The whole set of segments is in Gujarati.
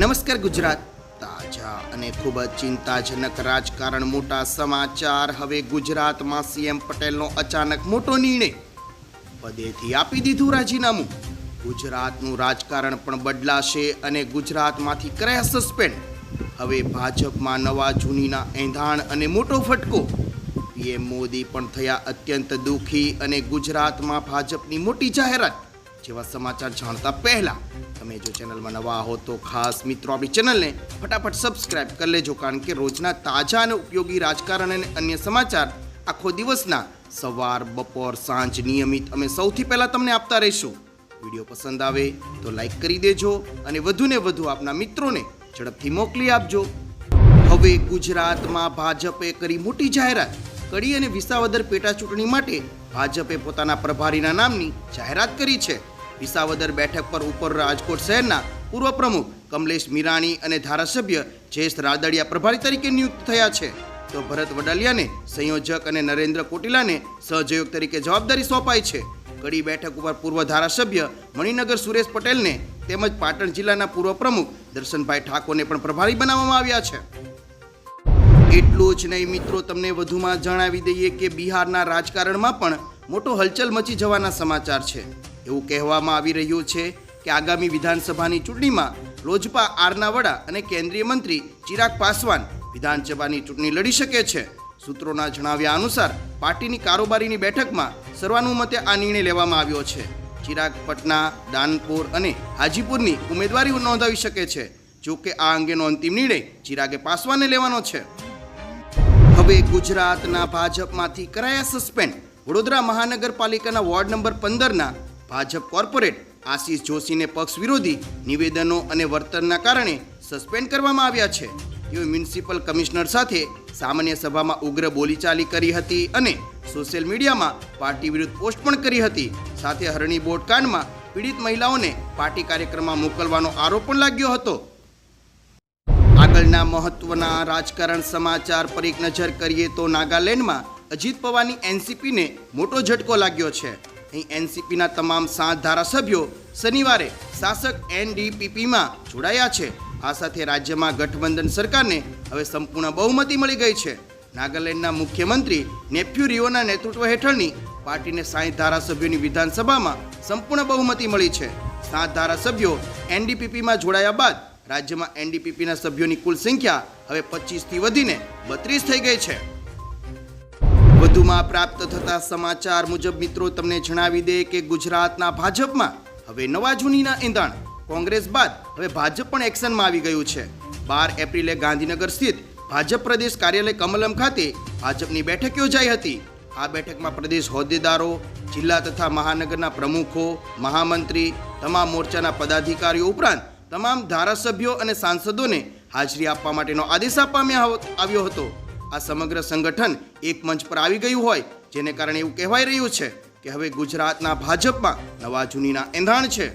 નમસ્કાર ગુજરાત. તાજા અને ખૂબ જ ચિંતાજનક રાજકારણ મોટા સમાચાર. હવે ગુજરાતમાં સીએમ પટેલનો અચાનક મોટો નિર્ણય. પદેથી આપી દીધું રાજીનામું. ગુજરાતનું રાજકારણ પણ બદલાશે અને ગુજરાતમાંથી કરાયા સસ્પેન્ડ. હવે ભાજપમાં નવા જૂનીના એંધાણ અને મોટો ફટકો. પીએમ મોદી પણ થયા અત્યંત દુઃખી અને ગુજરાતમાં ભાજપની મોટી જાહેરાત. જેવા સમાચાર જાણતા પહેલા તમે જો ચેનલમાં નવા હો તો ખાસ મિત્રો આપણી ચેનલને ફટાફટ સબસ્ક્રાઇબ કરી લેજો, કારણ કે રોજના તાજા અને ઉપયોગી રાજકારણ અને અન્ય સમાચાર આખો દિવસના સવાર, બપોર, સાંજ નિયમિત અમે સૌથી પહેલાં તમને આપતા રહીશું. વીડિયો પસંદ આવે તો લાઈક કરી દેજો અને વધુને વધુ આપના મિત્રોને ઝડપથી મોકલી આપજો. હવે ગુજરાતમાં ભાજપે કરી મોટી જાહેરાત. કડી અને વિસાવદર પેટા ચૂંટણી માટે ભાજપે પોતાના પ્રભારીના નામની જાહેરાત કરી છે. વિસાવદર બેઠક પર ઉપર રાજકોટ શહેરના પૂર્વ પ્રમુખ કમલેશ મીરાણી અને ધારાસભ્ય જયેશ રાદડિયા પ્રભારી તરીકે નિયુક્ત થયા છે. તો ભરત વડાલિયાને સંયોજક અને નરેન્દ્ર કોટિલાને સહજયોગ તરીકે જવાબદારી સોંપાઈ છે. કડી બેઠક ઉપર પૂર્વ ધારાસભ્ય મણિનગર સુરેશ પટેલને તેમજ પાટણ જિલ્લાના પૂર્વ પ્રમુખ દર્શનભાઈ ઠાકોરને પણ પ્રભારી બનાવવામાં આવ્યા છે. એટલું જ નહીં મિત્રો, તમને વધુમાં જણાવી દઈએ કે બિહારના રાજકારણમાં પણ મોટો હલચલ મચી જવાના સમાચાર છે. એવું કહેવામાં આવી રહ્યું છે કે આગામી વિધાનસભાની ચૂંટણીમાં લોજપા આરના વડા અને કેન્દ્રીય મંત્રી ચિરાગ પાસવાન વિધાનસભાની ચૂંટણી લડી શકે છે. સૂત્રોના જણાવ્યા અનુસાર પાર્ટીની કારોબારીની બેઠકમાં સર્વાનુમતે આ નિર્ણય લેવામાં આવ્યો છે. ચિરાગ પટના, દાનપુર અને હાજીપુરની ઉમેદવારી નોંધાવી શકે છે. જો કે આ અંગેનો અંતિમ નિર્ણય ચિરાગે પાસવાને લેવાનો છે. હવે ગુજરાતના ભાજપમાંથી કરાયા સસ્પેન્ડ વડોદરા મહાનગરપાલિકાના વોર્ડ નંબર પંદરના ભાજપ કોર્પોરેટ આશીષ જોશીને પક્ષ વિરોધી નિવેદનો અને વર્તનના કારણે સસ્પેન્ડ કરવામાં આવ્યા છે. તેઓ મ્યુનિસિપલ કમિશનર સાથે સામાન્ય સભામાં ઉગ્ર બોલીચાલી કરી હતી અને સોશિયલ મીડિયામાં પાર્ટી વિરુદ્ધ પોસ્ટ પણ કરી હતી. સાથે હરણી બોટ કાંડમાં પીડિત મહિલાઓને પાર્ટી કાર્યક્રમમાં મોકલવાનો આરોપ પણ લાગ્યો હતો. આગળના મહત્વના રાજકારણ સમાચાર પર એક નજર કરીએ તો નાગાલેન્ડમાં અજીત પવારની એનસીપીને મોટો ઝટકો લાગ્યો છે. અહીં એનસીપીના તમામ સાત ધારાસભ્યો શનિવારે શાસક એનડીપીપીમાં જોડાયા છે. આ સાથે રાજ્યમાં ગઠબંધન સરકારને હવે સંપૂર્ણ બહુમતી મળી ગઈ છે. નાગાલેન્ડના મુખ્યમંત્રી નેફ્યુ રિયોના નેતૃત્વ હેઠળની પાર્ટીને સાઠ ધારાસભ્યોની વિધાનસભામાં સંપૂર્ણ બહુમતી મળી છે. સાત ધારાસભ્યો એનડીપીપીમાં જોડાયા બાદ રાજ્યમાં એનડીપીપીના સભ્યોની કુલ સંખ્યા હવે પચીસથી વધીને બત્રીસ થઈ ગઈ છે. વધુમાં પ્રાપ્ત થતા સમાચાર મુજબ મિત્રો, તમને જણાવી દે કે ગુજરાતના ભાજપમાં હવે નવા જૂનીના ઈંધણ કોંગ્રેસ બાદ હવે ભાજપ પણ એક્શનમાં આવી ગયું છે. બાર એપ્રિલે ગાંધીનગર સ્થિત ભાજપ પ્રદેશ કાર્યાલય કમલમ ખાતે ભાજપની બેઠક યોજાઈ હતી. આ બેઠકમાં પ્રદેશ હોદ્દેદારો, જિલ્લા તથા મહાનગરના પ્રમુખો, મહામંત્રી, તમામ મોરચાના પદાધિકારીઓ ઉપરાંત તમામ ધારાસભ્યો અને સાંસદોને હાજરી આપવા માટેનો આદેશ આપવામાં આવ્યો હતો. આ સમગ્ર સંગઠન એક મંચ પર આવી ગયું હોય, જેને કારણે એવું કહેવાય રહ્યું છે કે હવે ગુજરાતના ભાજપમાં નવા જૂનીના એંધાણ છે.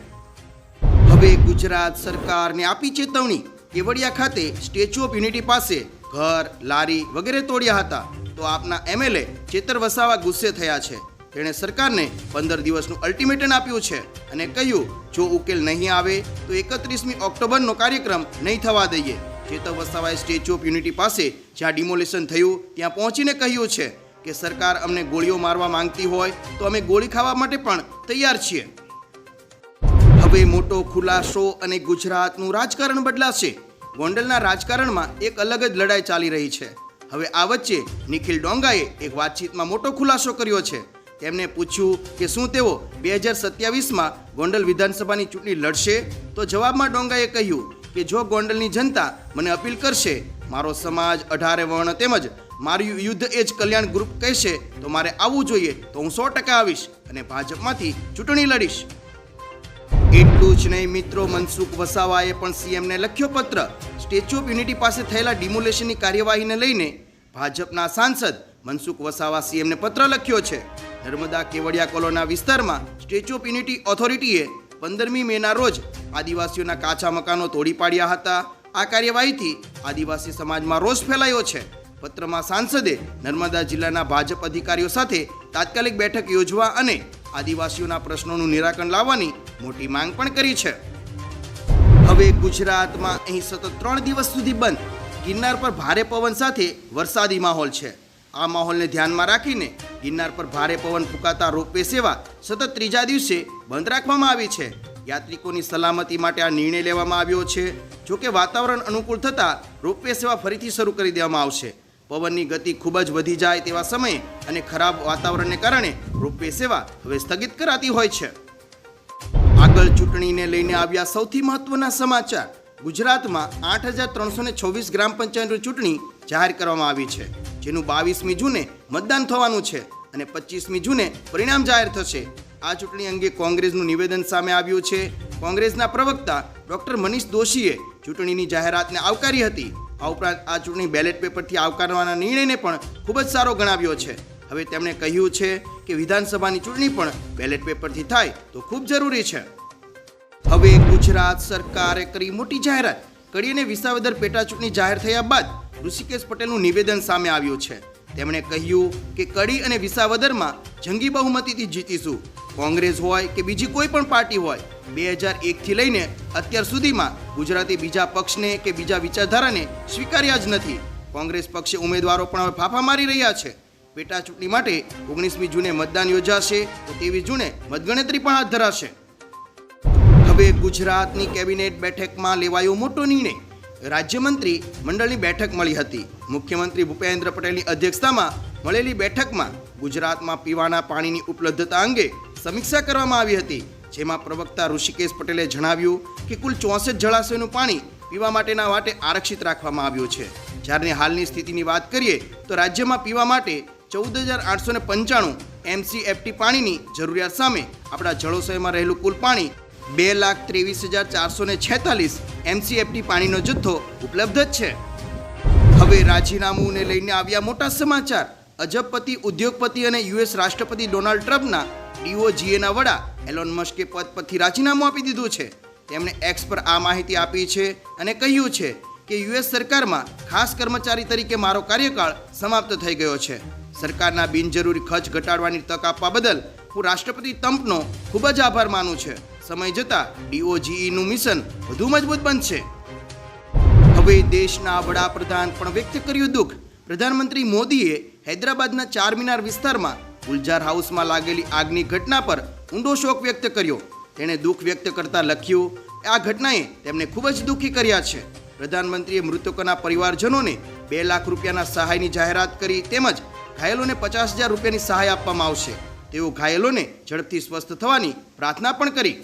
હવે ગુજરાત સરકારને આપી ચેતવણી કેવડિયા ખાતે સ્ટેચ્યુ ઓફ યુનિટી પાસે ઘર, લારી વગેરે તોડ્યા હતા, તો આપના એમએલએ ચેતર વસાવા ગુસ્સે થયા છે. તેણે સરકારને પંદર દિવસનું અલ્ટિમેટમ આપ્યું છે અને કહ્યું, જો ઉકેલ નહીં આવે, તો એકત્રીસમી ઓક્ટોબરનો કાર્યક્રમ નહીં થવા દઈએ. ચેતર વસાવાએ સ્ટેચ્યુ ઓફ યુનિટી પાસે જ્યાં ડિમોલિશન થયું, ત્યાં પહોંચીને કહ્યું છે કે સરકાર અમને ગોળીઓ મારવા માંગતી હોય તો અમે ગોળી ખાવા માટે પણ તૈયાર છીએ. હવે મોટો ખુલાસો અને ગુજરાતનું રાજકારણ બદલાશે. ગોંડલના રાજકારણમાં એક અલગ જ લડાઈ ચાલી રહી છે. હવે આ વચ્ચે નિખિલ ડોંગાએ એક વાતચીતમાં મોટો ખુલાસો કર્યો છે. તેમને પૂછ્યું કે શું તેઓ બે હજાર સત્યાવીસમાં ગોંડલ વિધાનસભાની ચૂંટણી લડશે? તો જવાબમાં ડોંગાએ કહ્યું કે જો ગોંડલની જનતા મને અપીલ કરશે, મારો સમાજ અઢારે વર્ણ તેમજ મારું યુદ્ધ એ જ કલ્યાણ ગ્રુપ કહેશે, તો મારે આવવું જોઈએ, તો હું સો ટકા આવીશ અને ભાજપમાંથી ચૂંટણી લડીશ. એટલું જ નહીં મિત્રો, મનસુખ વસાવાએ પણ સીએમને લખ્યો પત્ર. સ્ટેચ્યુ ઓફ યુનિટી પાસે થયેલા ડિમોલેશનની કાર્યવાહીને લઈને ભાજપના સાંસદ મનસુખ વસાવા સીએમને પત્ર લખ્યો છે. નર્મદા કેવડિયા કોલોના વિસ્તારમાં સ્ટેચ્યુ ઓફ યુનિટી ઓથોરિટીએ પંદરમી મેના રોજ આદિવાસીઓના કાચા મકાનો તોડી પાડ્યા હતા. આ કાર્યવાહીથી આદિવાસી સમાજમાં રોષ ફેલાયો છે. પત્રમાં સાંસદે નર્મદા જિલ્લાના ભાજપ અધિકારીઓ સાથે તાત્કાલિક બેઠક યોજવા અને આદિવાસીઓના પ્રશ્નોનું નિરાકરણ લાવવાની મોટી માંગ પણ કરી છે. હવે ગુજરાતમાં અહીં સતત ત્રણ દિવસ સુધી બંધ. ગિરનાર પર ભારે પવન સાથે વરસાદી માહોલ છે. આ માહોલને ધ્યાનમાં રાખીને ગિરનાર પર ભારે પવન ફૂંકાતા રોપવે સેવા સતત ત્રીજા દિવસે બંધ રાખવામાં આવી છે. યાત્રિકોની સલામતી માટે આ નિર્ણય લેવામાં આવ્યો છે. જોકે વાતાવરણ અનુકૂળ થતાં રોપવે સેવા ફરીથી શરૂ કરી દેવામાં આવશે. પવનની ગતિ ખૂબ જ વધી જાય તેવા સમયે અને ખરાબ વાતાવરણને કારણે રોપવે સેવા હવે સ્થગિત કરાતી હોય છે. આગળ ચૂંટણીને લઈને આવ્યા સૌથી મહત્વના સમાચાર. ગુજરાતમાં આઠ હજાર ત્રણસો છવ્વીસ ગ્રામ પંચાયતની ચૂંટણી જાહેર કરવામાં આવી છે. જેનું બાવીસમી જૂને મતદાન થવાનું છે અને પચીસમી જૂને પરિણામ જાહેર થશે. આ ચૂંટણી અંગે કોંગ્રેસનું નિવેદન સામે આવ્યું છે. કોંગ્રેસના પ્રવક્તા ડોક્ટર મનીષ દોશીએ ચૂંટણીની જાહેરાતને આવકારી હતી. આ ઉપરાંત આ ચૂંટણી બેલેટ પેપરથી આવકારવાના નિર્ણયને પણ ખૂબ જ સારો ગણાવ્યો છે. હવે તેમણે કહ્યું છે કે વિધાનસભાની ચૂંટણી પણ બેલેટ પેપરથી થાય તો ખૂબ જરૂરી છે. હવે ગુજરાત સરકારે કરી મોટી જાહેરાત. કડી અને વિસાવદર પેટા ચૂંટણી જાહેર થયા બાદ ઋષિકેશ પટેલનું નિવેદન સામે આવ્યું છે. તેમણે કહ્યું કે કડી અને વિસાવદરમાં જંગી બહુમતીથી જીતીશું. કોંગ્રેસ હોય કે બીજી કોઈ પણ પાર્ટી હોય બે હજાર એકથી લઈને અત્યાર સુધીમાં ગુજરાતે બીજા પક્ષને કે બીજા વિચારધારાને સ્વીકાર્યા જ નથી. કોંગ્રેસ પક્ષે ઉમેદવારો પણ હવે ફાફા મારી રહ્યા છે. પેટા ચૂંટણી માટે ઓગણીસમી જૂને મતદાન યોજાશે તો તેવી જૂને મતગણતરી પણ હાથ ધરાશે. હવે ગુજરાતની કેબિનેટ બેઠકમાં લેવાયો મોટો નિર્ણય. રાજ્યમંત્રી મંડળની બેઠક મળી હતી. મુખ્યમંત્રી ભૂપેન્દ્ર પટેલની અધ્યક્ષતામાં મળેલી બેઠકમાં ગુજરાતમાં પીવાના પાણીની ઉપલબ્ધતા અંગે સમીક્ષા કરવામાં આવી હતી. જેમાં પ્રવક્તા ઋષિકેશ પટેલે જણાવ્યું કે કુલ ચોસઠ જળાશયનું પાણી પીવા માટેના વાટે આરક્ષિત રાખવામાં આવ્યું છે. જ્યારે હાલની સ્થિતિની વાત કરીએ તો રાજ્યમાં પીવા માટે ચૌદ હજાર આઠસો પંચાણું એમસીએફટી પાણીની જરૂરિયાત સામે આપણા જળાશયમાં રહેલું કુલ પાણી બે લાખ ત્રેવીસ હજાર ચારસો ને છેતાલીસ એમસીએફટી પાણીનો જથ્થો ઉપલબ્ધ જ છે. હવે રાજીનામુંને લઈને આવ્યા મોટા સમાચાર. અજબપતિ, ઉદ્યોગપતિ અને યુએસ રાષ્ટ્રપતિ ડોનાલ્ડ ટ્રમ્પના ડીઓજીએના વડા એલોન મસ્કે પદ પરથી રાજીનામું આપી દીધું છે. તેમણે એક્સ પર આ માહિતી આપી છે અને કહ્યું છે કે યુએસ સરકારમાં ખાસ કર્મચારી તરીકે મારો કાર્યકાળ સમાપ્ત થઈ ગયો છે. સરકારના બિનજરૂરી ખર્ચ ઘટાડવાની તક આપવા બદલ હું રાષ્ટ્રપતિ ટ્રમ્પનો ખૂબ જ આભાર માનું છે. સમય જતાં ડીઓજીઈનું મિશન વધુ મજબૂત બનશે. હવે દેશના વડાપ્રધાન પણ વ્યક્ત કર્યું દુઃખ. પ્રધાનમંત્રી મોદીએ હૈદરાબાદના ચારમિનાર વિસ્તારમાં ગુલજાર હાઉસમાં લાગેલી આગની ઘટના પર ઊંડો શોક વ્યક્ત કર્યો. તેણે દુઃખ વ્યક્ત કરતા લખ્યું, આ ઘટનાએ તેમને ખૂબ જ દુઃખી કર્યા છે. પ્રધાનમંત્રીએ મૃતકોના પરિવારજનોને બે લાખ રૂપિયાના સહાયની જાહેરાત કરી તેમજ ઘાયલોને પચાસ હજાર રૂપિયાની સહાય આપવામાં આવશે. તેઓ ઘાયલોને ઝડપથી સ્વસ્થ થવાની પ્રાર્થના પણ કરી.